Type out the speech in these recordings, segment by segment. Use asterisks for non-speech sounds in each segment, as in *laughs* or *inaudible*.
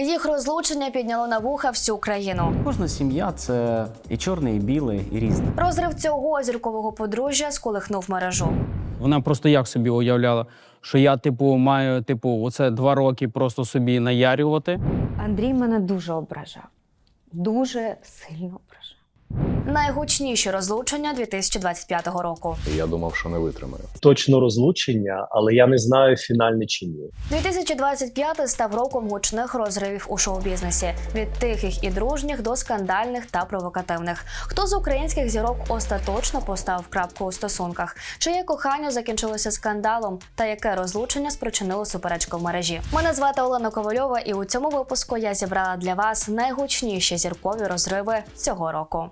Їх розлучення підняло на вуха всю країну. Кожна сім'я це і чорне, і біле, і різне. Розрив цього зіркового подружжя сколихнув мережу. Вона просто як собі уявляла, що я, типу, маю, типу, оце два роки просто собі наярювати. Андрій мене дуже ображав. Дуже сильно ображав. Найгучніші розлучення 2025 року. Я думав, що не витримаю. точно розлучення, але я не знаю фінальне чи ні. 2025 став роком гучних розривів у шоу-бізнесі від тихих і дружніх до скандальних та провокативних. Хто з українських зірок остаточно поставив крапку у стосунках? Чиє кохання закінчилося скандалом? Та яке розлучення спричинило суперечку в мережі? Мене звати Олена Ковальова, і у цьому випуску я зібрала для вас найгучніші зіркові розриви цього року.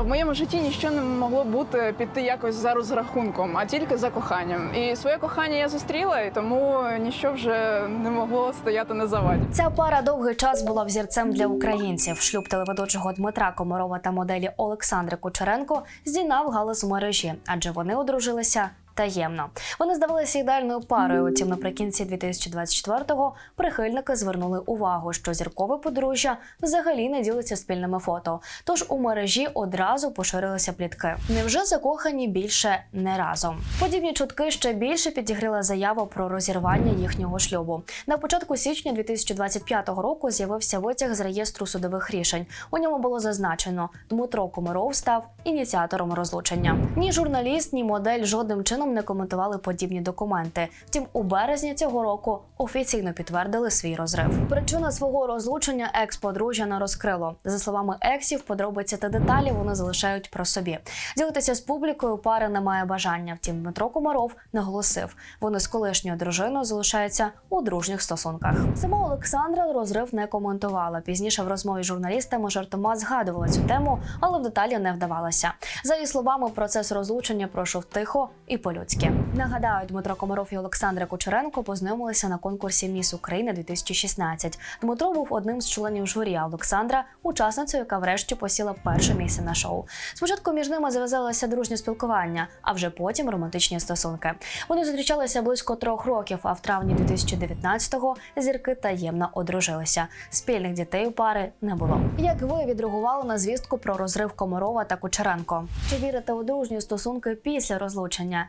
В моєму житті нічого не могло бути піти якось за розрахунком, а тільки за коханням. І своє кохання я зустріла, і тому нічого вже не могло стояти на заваді. Ця пара довгий час була взірцем для українців. Шлюб телеведучого Дмитра Комарова та моделі Олександри Кучеренко здійнав галас у мережі, адже вони одружилися. Таємно вони здавалися ідеальною парою. Утім, наприкінці 2024-го прихильники звернули увагу, що зіркове подружжя взагалі не ділиться спільними фото. Тож у мережі одразу поширилися плітки. Невже закохані більше не разом? Подібні чутки ще більше підігріла заява про розірвання їхнього шлюбу. На початку січня 2025 року з'явився витяг з реєстру судових рішень. У ньому було зазначено, Дмитро Комаров став ініціатором розлучення. Ні журналіст, ні модель жодним чином не коментували подібні документи. Втім, у березні цього року офіційно підтвердили свій розрив. Причина свого розлучення екс-подружжя не розкрило. За словами ексів, подробиці та деталі вони залишають про собі. Ділитися з публікою пари немає бажання. Втім, Дмитро Комаров наголосив, вони з колишньою дружиною залишаються у дружніх стосунках. Сама Олександра розрив не коментувала. Пізніше в розмові з журналістами жартома згадувала цю тему, але в деталі не вдавалася. За її словами, процес розлучення пройшов тихо і по-людськи. Нагадаю, Дмитро Комаров і Олександра Кучеренко познайомилися на конкурсі Міс України 2016. Дмитро був одним з членів журі, а Олександра учасницею, яка врешті посіла перше місце на шоу. Спочатку між ними зав'язалося дружнє спілкування, а вже потім романтичні стосунки. Вони зустрічалися близько трьох років, а в травні 2019-го зірки таємно одружилися. Спільних дітей у пари не було. Як ви відреагували на звістку про розрив Комарова та Кучеренко? Чи вірите у дружні стосунки після розлучення?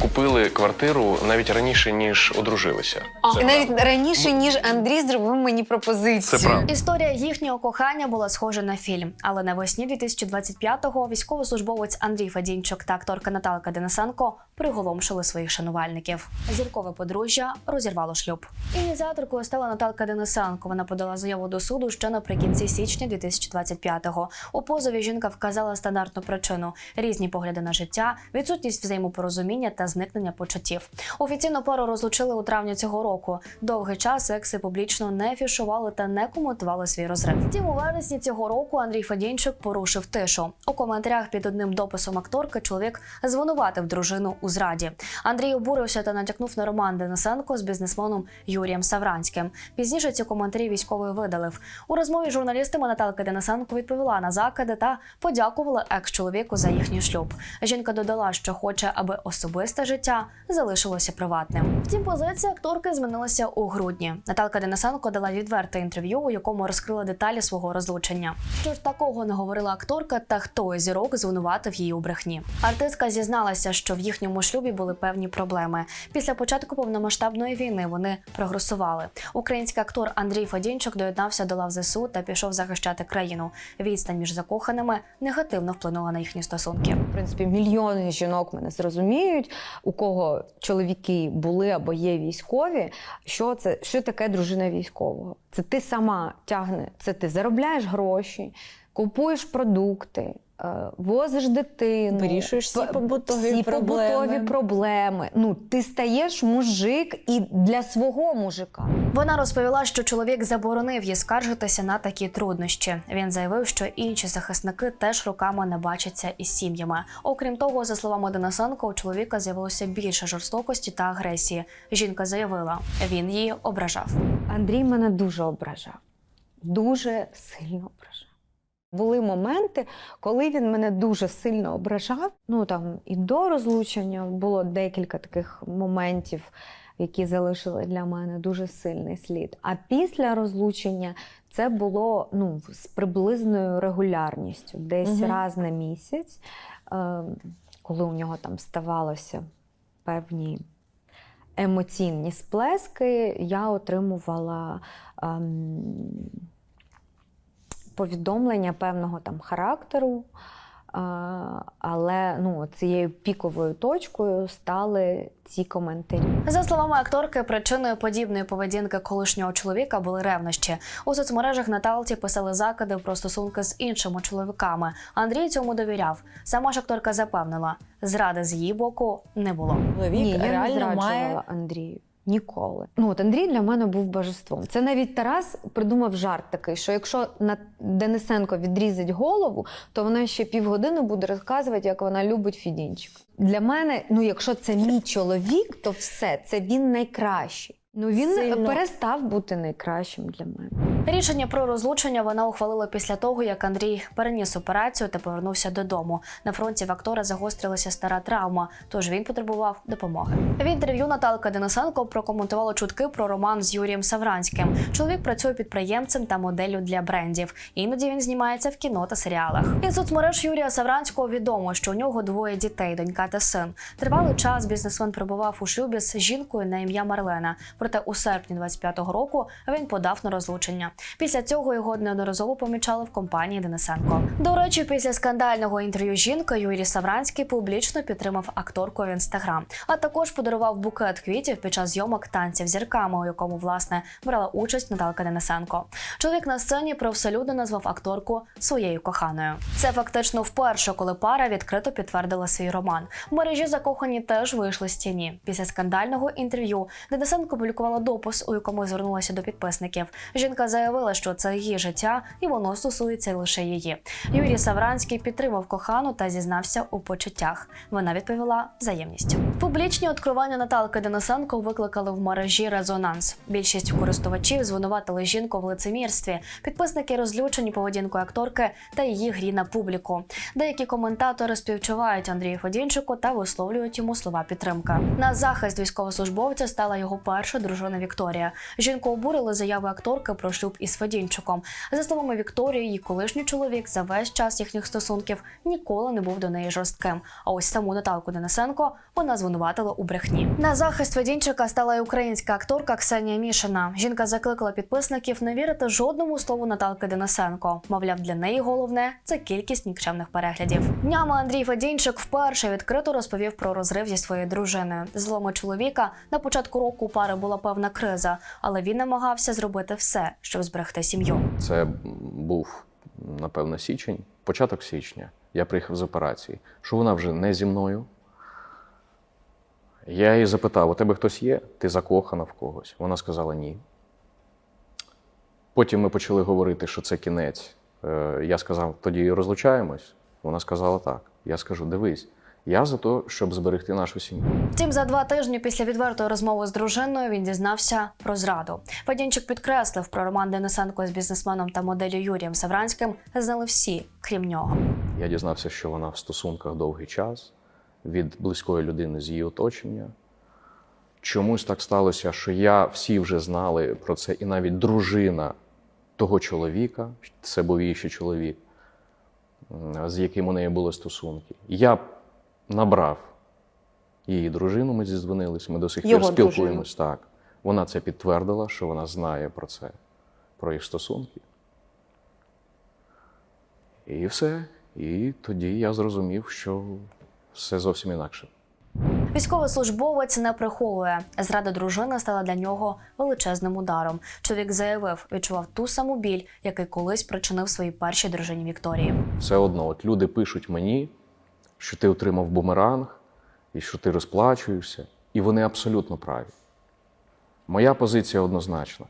Купили квартиру навіть раніше ніж одружилися. І навіть раніше, ніж Андрій зробив мені пропозицію. Це правда. Історія їхнього кохання була схожа на фільм, але навесні 2025-го військовослужбовець Андрій Фадінчук та акторка Наталка Денисенко приголомшили своїх шанувальників. Зіркове подружжя розірвало шлюб. Ініціаторкою стала Наталка Денисенко. Вона подала заяву до суду ще наприкінці січня 2025-го. У позові жінка вказала стандартну причину: різні погляди на життя, відсутність взаємопорозуміння та зникнення почуттів. Офіційно пару розлучили у травні цього року. Довгий час екси публічно не фішували та не коментували свій розрив. Втім, у вересні цього року Андрій Фадінчук порушив тишу. У коментарях під одним дописом акторки чоловік звинуватив дружину у зраді. Андрій обурився та натякнув на Роман Денисенко з бізнесменом Юрієм Савранським. Пізніше ці коментарі військовий видалив. У розмові з журналістами Наталка Денисенко відповіла на закиди та подякувала екс-чоловіку за їхній шлюб. Жінка додала, що хоче, аби особисте життя залишилося приватним. Втім, позиція акторки змінилася у грудні. Наталка Денисенко дала відверте інтерв'ю, у якому розкрила деталі свого розлучення. Що ж такого не говорила акторка, та хто зірок звинуватив її у брехні. Артистка зізналася, що в їхньому шлюбі були певні проблеми. Після початку повномасштабної війни вони прогресували. Український актор Андрій Фадінчук доєднався до лав ЗСУ та пішов захищати країну. Відстань між закоханими негативно вплинула на їхні стосунки. В принципі, мільйони жінок мене зрозуміють. у кого чоловіки були або є військові, що це що таке дружина військового? Це ти сама тягне, це ти заробляєш гроші, купуєш продукти. Е, Возиш дитину, Вирішуєш всі побутові всі проблеми. побутові проблеми. Ну, ти стаєш мужик і для свого мужика. Вона розповіла, що чоловік заборонив їй скаржитися на такі труднощі. Він заявив, що інші захисники теж руками не бачаться із сім'ями. Окрім того, за словами Денисенко, у чоловіка з'явилося більше жорстокості та агресії. Жінка заявила, він її ображав. Андрій мене дуже ображав. Дуже сильно. Були моменти, коли він мене дуже сильно ображав. Ну там і до розлучення було декілька таких моментів, які залишили для мене дуже сильний слід. А після розлучення це було ну, з приблизною регулярністю, десь Мгм. раз на місяць, е, коли у нього там ставалося певні емоційні сплески, я отримувала ем, повідомлення певного там характеру. Е, але ну, цією піковою точкою стали ці коментарі. За словами акторки, причиною подібної поведінки колишнього чоловіка були ревнощі. У соцмережах Наталці писали закиди про стосунки з іншими чоловіками. Андрій цьому довіряв. Сама ж акторка запевнила, зради з її боку не було. Чоловік Ні, я не реально зраджувала має Андрію. Ніколи. Ну, от Андрій для мене був божеством. Це навіть Тарас придумав жарт такий, що якщо на Денисенко відрізать голову, то вона ще півгодини буде розказувати, як вона любить Фідінчик. Для мене, ну якщо це мій чоловік, то все, це він найкращий. Ну він Сильно. перестав бути найкращим для мене. Рішення про розлучення вона ухвалила після того, як Андрій переніс операцію та повернувся додому. На фронті в актора загострилася стара травма, тож він потребував допомоги. В інтерв'ю Наталка Денисенко прокоментувала чутки про роман з Юрієм Савранським. Чоловік працює підприємцем та моделлю для брендів. Іноді він знімається в кіно та серіалах. Із соцмереж Юрія Савранського відомо, що у нього двоє дітей, донька та син. Тривалий час бізнесмен перебував у шлюбі з жінкою на ім'я Марлена. Проте у серпні 25-го року він подав на розлучення. Після цього його неодноразово помічали в компанії Денисенко. До речі, після скандального інтерв'ю жінки Юрій Савранський публічно підтримав акторку в інстаграм, а також подарував букет квітів під час зйомок танців зірками, у якому власне брала участь Наталка Денисенко. Чоловік на сцені привселюдно назвав акторку своєю коханою. Це фактично вперше, коли пара відкрито підтвердила свій роман. В мережі закохані теж вийшли з тіні. Після скандального інтерв'ю Денисенко публікувала допис, у якому звернулася до підписників. Жінка заявила, що це її життя і воно стосується лише її. Юрій Савранський підтримав кохану та зізнався у почуттях. Вона відповіла взаємністю. Публічні відкривання Наталки Денисенко викликали в мережі резонанс. Більшість користувачів звинуватили жінку в лицемірстві. Підписники розлючені поведінкою акторки та її грі на публіку. Деякі коментатори співчувають Андрію Фодінчику та висловлюють йому слова підтримки. На захист військовослужбовця стала його перша дружина Вікторія. Жінку обурили заяви акторки про шлюб із Федінчуком. За словами Вікторії, її колишній чоловік за весь час їхніх стосунків ніколи не був до неї жорстким. А ось саму Наталку Денисенко вона звинуватила у брехні. На захист Федінчика стала й українська акторка Ксенія Мішина. Жінка закликала підписників не вірити жодному слову Наталки Денисенко. Мовляв, для неї головне це кількість нікчемних переглядів. Днями Андрій Федінчик вперше відкрито розповів про розрив зі своєю дружиною. З Зломи чоловіка на початку року пари була певна криза, але він намагався зробити все, щоб зберегти сім'ю. Це був, напевно, січень, початок січня. Я приїхав з операції, що вона вже не зі мною. Я її запитав: у тебе хтось є? Ти закохана в когось? Вона сказала ні. Потім ми почали говорити, що це кінець. Е, Я сказав, тоді розлучаємось. Вона сказала так. Я скажу: дивись, я за те, щоб зберегти нашу сім'ю. Втім, за два тижні після відвертої розмови з дружиною він дізнався про зраду. Федінчик підкреслив про роман Денисенко з бізнесменом та моделлю Юрієм Савранським знали всі, крім нього. Я дізнався, що вона в стосунках довгий час від близької людини з її оточення. Чомусь так сталося, що я всі вже знали про це, і навіть дружина того чоловіка, це був її ще чоловік, з яким у неї були стосунки. Я набрав її дружину, ми зідзвонились, ми до сих пір спілкуємось. Так. Вона це підтвердила, що вона знає про це, про їх стосунки. І все. І тоді я зрозумів, що все зовсім інакше. Військовослужбовець не приховує. Зрада дружини стала для нього величезним ударом. Чоловік заявив, відчував ту саму біль, який колись причинив своїй першій дружині Вікторії. Все одно, от люди пишуть мені, що ти отримав бумеранг і що ти розплачуєшся, і вони абсолютно праві. Моя позиція однозначна.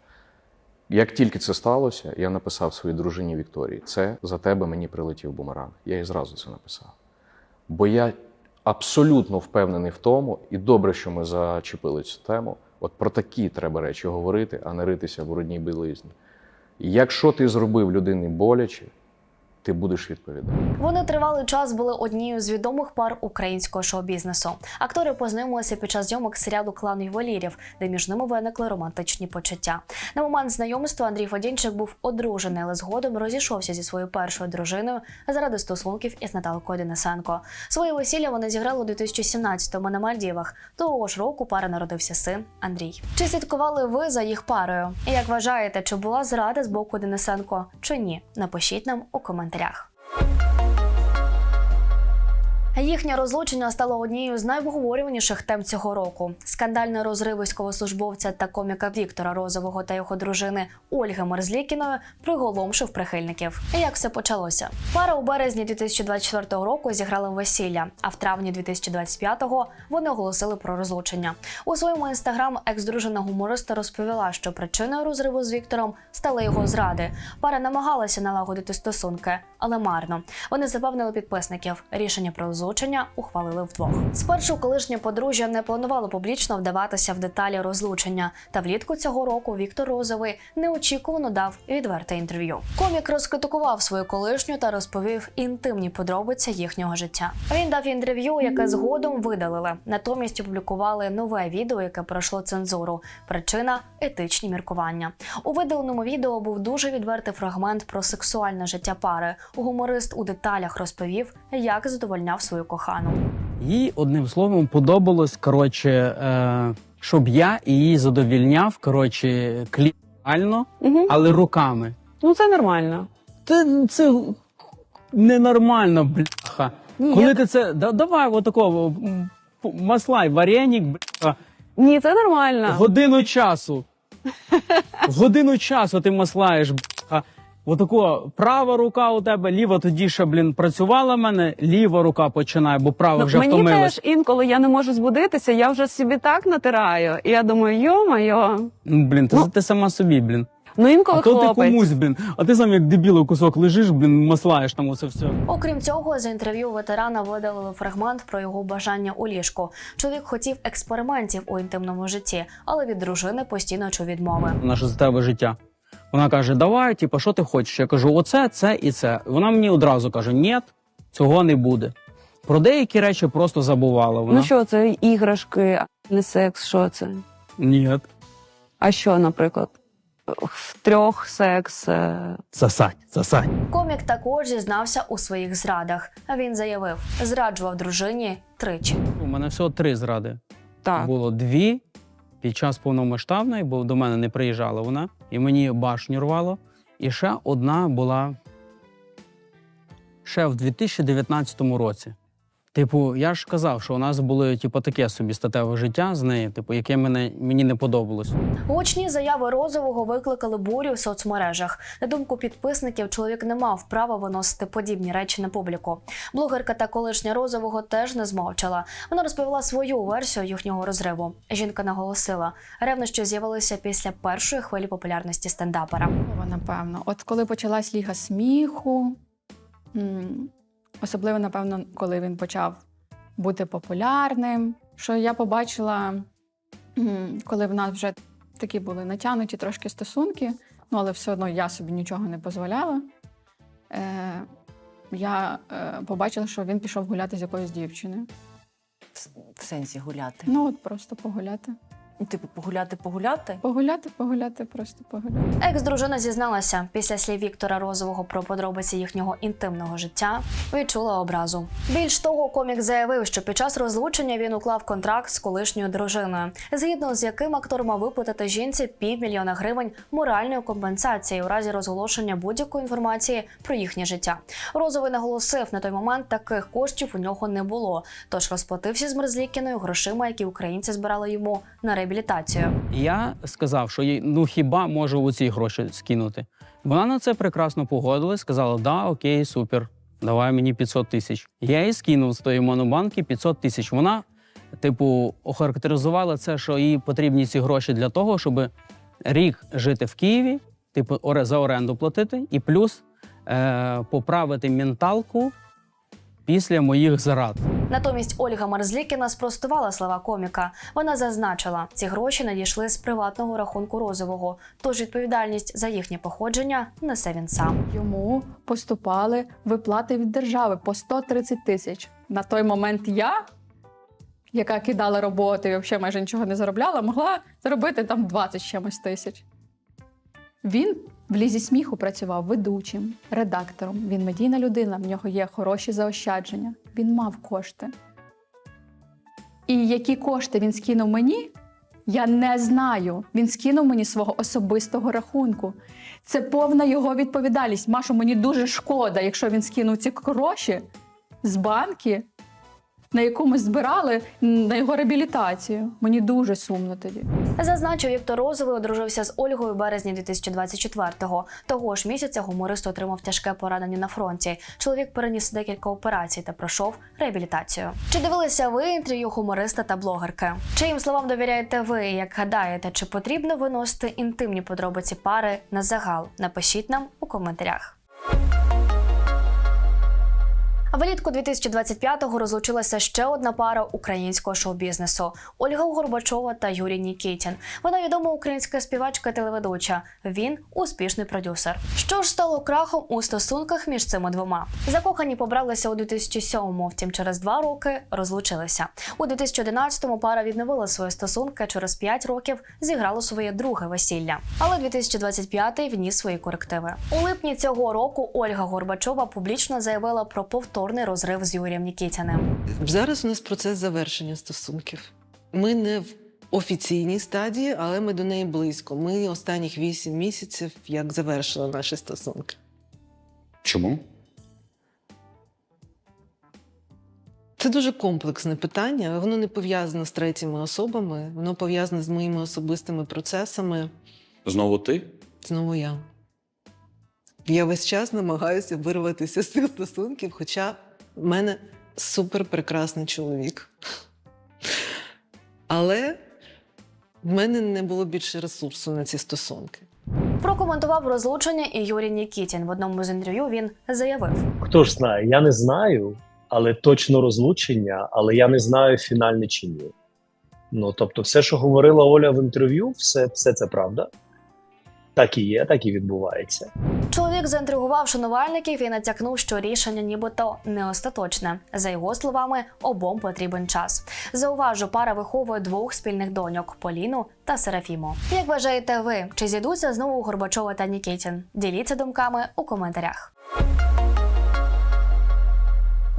Як тільки це сталося, я написав своїй дружині Вікторії: це за тебе мені прилетів бумеранг. Я їй зразу це написав. Бо я абсолютно впевнений в тому, і добре, що ми зачепили цю тему. От про такі треба речі говорити, а не ритися в брудній білизні. Якщо ти зробив людині боляче, ти будеш відповідати. Вони тривалий час були однією з відомих пар українського шоу-бізнесу. Актори познайомилися під час зйомок серіалу Клан ювелірів, де між ними виникли романтичні почуття. На момент знайомства Андрій Фадінчик був одружений, але згодом розійшовся зі своєю першою дружиною заради стосунків із Наталкою Денисенко. Своє весілля вони зіграли у 2017-му на Мальдівах. Того ж року пара народився син Андрій. Чи слідкували ви за їх парою? Як вважаєте, чи була зрада з боку Денисенко чи ні? Напишіть нам у коментарях коментарях. Їхнє розлучення стало однією з найобговорюваніших тем цього року. Скандальний розрив військовослужбовця та коміка Віктора Розового та його дружини Ольги Мерзлікіної приголомшив прихильників. Як все почалося? Пара у березні 2024 року зіграла весілля, а в травні 2025-го вони оголосили про розлучення. У своєму інстаграм екс-дружина гумориста розповіла, що причиною розриву з Віктором стали його зради. Пара намагалася налагодити стосунки, але марно. Вони запевнили підписників. Рішення про розлучення ухвалили вдвох. Спершу колишнє подружжя не планувало публічно вдаватися в деталі розлучення. Та влітку цього року Віктор Розовий неочікувано дав відверте інтерв'ю. Комік розкритикував свою колишню та розповів інтимні подробиці їхнього життя. Він дав інтерв'ю, яке згодом видалили. Натомість опублікували нове відео, яке пройшло цензуру. Причина етичні міркування. У видаленому відео був дуже відвертий фрагмент про сексуальне життя пари. Гуморист у деталях розповів, як задовольняв свою кохану. Їй одним словом подобалось, коротше, е, щоб я її задовільняв, коротше, кліально, Угу. але руками. Ну це нормально. Це, це ненормально, бляха. Ні, Коли я- ти це. Да, давай отакого маслай, вареник, бляха, Ні, це нормально. годину часу. *laughs* Годину часу ти маслаєш, бляха. Отако права рука у тебе, ліва тоді ще, блін, працювала в мене, ліва рука починає, бо права Ну, вже мені втомилась. теж інколи я не можу збудитися, я вже собі так натираю. І я думаю, йо-моє. Ну, блін, ти, Ну, ти сама собі, блін. Ну інколи А то ти комусь, блін. А ти сам як дебілий кусок лежиш, блін, маслаєш там усе все. Окрім цього, з інтерв'ю ветерана видалили фрагмент про його бажання у ліжку. Чоловік хотів експериментів у інтимному житті, але від дружини постійно чув відмови. Наше життєве життя. Вона каже: Давай, типу, що ти хочеш? Я кажу, оце, це і це. Вона мені одразу каже: Ні, цього не буде. Про деякі речі просто забувала. Вона Ну що це іграшки, а не секс, що це? ні. А що, наприклад? В трьох секс. е, Засадь, засадь. Комік також зізнався у своїх зрадах. Він заявив, зраджував дружині тричі. У мене всього три зради. Так. Було дві під час повномасштабної, бо до мене не приїжджала вона, і мені башню рвало. І ще одна була ще в 2019 році. Типу, я ж казав, що у нас було типу, таке собі статеве життя з нею, типу, яке мене, мені не подобалось. Гучні заяви розового викликали бурю в соцмережах. На думку підписників, чоловік не мав права виносити подібні речі на публіку. Блогерка та колишня розового теж не змовчала. Вона розповіла свою версію їхнього розриву. Жінка наголосила, ревнощі з'явилися після першої хвилі популярності стендапера. Напевно, от коли почалась ліга сміху, особливо, напевно, коли він почав бути популярним, що я побачила, коли в нас вже такі були натягнуті трошки стосунки, ну але все одно я собі нічого не дозволяла. Е, я е, побачила, що він пішов гуляти з якоюсь дівчиною. В сенсі гуляти. Ну, от просто погуляти. Ну, Типу, погуляти, погуляти. Погуляти, погуляти, просто погуляти. Екс-дружина зізналася, після слів Віктора Розового про подробиці їхнього інтимного життя відчула образу. Більш того, комік заявив, що під час розлучення він уклав контракт з колишньою дружиною, згідно з яким актор мав виплатити жінці півмільйона гривень моральної компенсації у разі розголошення будь-якої інформації про їхнє життя. Розовий наголосив, на той момент таких коштів у нього не було, тож розплатився з Мерзлікіною грошима, які українці збирали йому на реабілітацію. Я сказав, що їй ну хіба можу оці гроші скинути. Вона на це прекрасно погодилась, сказала: да, окей, супер, давай мені 500 тисяч. Я їй скинув з тої монобанки 500 тисяч. Вона, типу, охарактеризувала це, що їй потрібні ці гроші для того, щоб рік жити в Києві, типу, за оренду платити, і плюс е- поправити менталку після моїх зарад. Натомість Ольга Мерзлікіна спростувала слова коміка. Вона зазначила, ці гроші надійшли з приватного рахунку розового, тож відповідальність за їхнє походження несе він сам. Йому поступали виплати від держави по 130 тисяч. На той момент я, яка кидала роботи і взагалі майже нічого не заробляла, могла заробити там 20 чимось тисяч. Він в лізі сміху працював ведучим, редактором. Він медійна людина, в нього є хороші заощадження. Він мав кошти. І які кошти він скинув мені, я не знаю. Він скинув мені свого особистого рахунку. Це повна його відповідальність. Машу, мені дуже шкода, якщо він скинув ці гроші з банки, на яку ми збирали на його реабілітацію. Мені дуже сумно тоді. Зазначив Віктор Розовий одружився з Ольгою в березні 2024-го. Того ж місяця гуморист отримав тяжке поранення на фронті. Чоловік переніс декілька операцій та пройшов реабілітацію. Чи дивилися ви інтерв'ю гумориста та блогерки? Чиїм словам довіряєте ви? Як гадаєте, чи потрібно виносити інтимні подробиці пари на загал? Напишіть нам у коментарях. Влітку 2025-го розлучилася ще одна пара українського шоу-бізнесу Ольга Горбачова та Юрій Нікітін. Вона відома українська співачка і телеведуча. Він успішний продюсер. Що ж стало крахом у стосунках між цими двома? Закохані побралися у 2007-му, втім через два роки розлучилися. У 2011-му пара відновила свої стосунки. Через 5 років зіграло своє друге весілля. Але 2025-й вніс свої корективи. У липні цього року Ольга Горбачова публічно заявила про повторний розрив з Юрієм Нікітіним. Зараз у нас процес завершення стосунків. Ми не в офіційній стадії, але ми до неї близько. Ми останніх вісім місяців як завершили наші стосунки. Чому? Це дуже комплексне питання. Воно не пов'язане з третіми особами, воно пов'язане з моїми особистими процесами. Знову ти? Знову я. Я весь час намагаюся вирватися з цих стосунків, хоча в мене супер прекрасний чоловік. Але в мене не було більше ресурсу на ці стосунки. Прокоментував розлучення і Юрій Нікітін. В одному з інтерв'ю він заявив: Хто ж знає? Я не знаю, але точно розлучення, але я не знаю фінальне чи ні. Ну тобто, все, що говорила Оля в інтерв'ю, все, все це правда. Так і є, так і відбувається. Чоловік заінтригував шанувальників і натякнув, що рішення нібито не остаточне. За його словами, обом потрібен час. Зауважу, пара виховує двох спільних доньок Поліну та Серафіму. Як вважаєте ви, чи зійдуться знову Горбачова та Нікітін? Діліться думками у коментарях.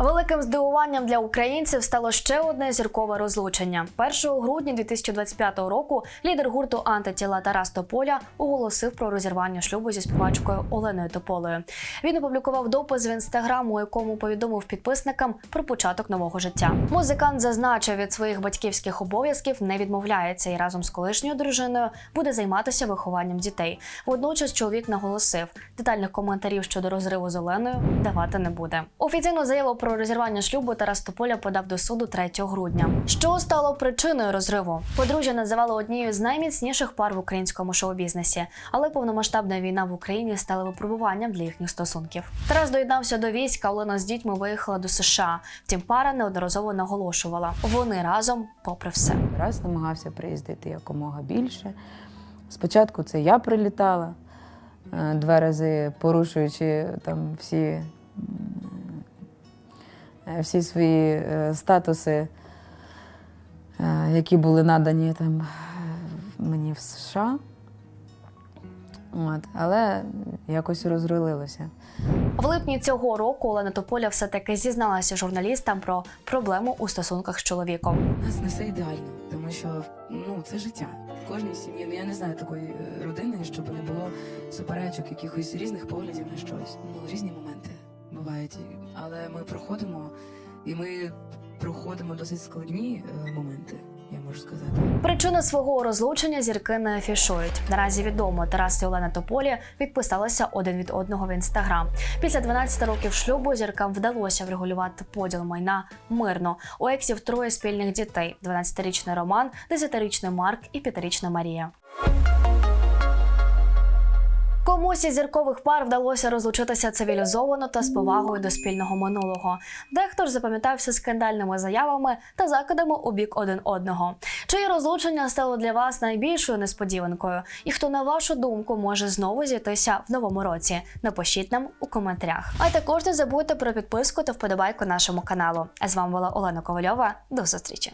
Великим здивуванням для українців стало ще одне зіркове розлучення. 1 грудня 2025 року лідер гурту антитіла Тарас Тополя оголосив про розірвання шлюбу зі співачкою Оленою Тополею. Він опублікував допис в інстаграм, у якому повідомив підписникам про початок нового життя. Музикант зазначив від своїх батьківських обов'язків не відмовляється і разом з колишньою дружиною буде займатися вихованням дітей. Водночас чоловік наголосив, детальних коментарів щодо розриву з Оленою давати не буде. Офіційну заяву про розірвання шлюбу Тарас Тополя подав до суду 3 грудня. Що стало причиною розриву? Подружжя називало однією з найміцніших пар в українському шоу-бізнесі, але повномасштабна війна в Україні стала випробуванням для їхніх стосунків. Тарас доєднався до війська, Олена з дітьми виїхала до США. Втім, пара неодноразово наголошувала. Вони разом, попри все. Раз намагався приїздити якомога більше. Спочатку це я прилітала е, два рази, порушуючи там всі, всі свої е, статуси, е, які були надані там мені в США. От, але якось розрулилося. В липні цього року Олена Тополя все таки зізналася журналістам про проблему у стосунках з чоловіком. У нас не все ідеально, тому що ну це життя. В кожній сім'ї ну я не знаю такої е, родини, щоб не було суперечок, якихось різних поглядів на щось. Ну різні моменти бувають, але ми проходимо, і ми проходимо досить складні е, моменти. Я можу сказати. Причини свого розлучення зірки не афішують. Наразі відомо, Тарас і Олена Тополі відписалися один від одного в інстаграм. Після 12 років шлюбу зіркам вдалося врегулювати поділ майна мирно. У ексів троє спільних дітей: 12-річний Роман, 10-річний Марк і 5-річна Марія. Із зіркових пар вдалося розлучитися цивілізовано та з повагою до спільного минулого. Дехто ж запам'ятався скандальними заявами та закидами у бік один одного. Чиє розлучення стало для вас найбільшою несподіванкою? І хто, на вашу думку, може знову зійтися в новому році? Напишіть нам у коментарях. А також не забудьте про підписку та вподобайку нашому каналу. А з вами була Олена Ковальова. До зустрічі!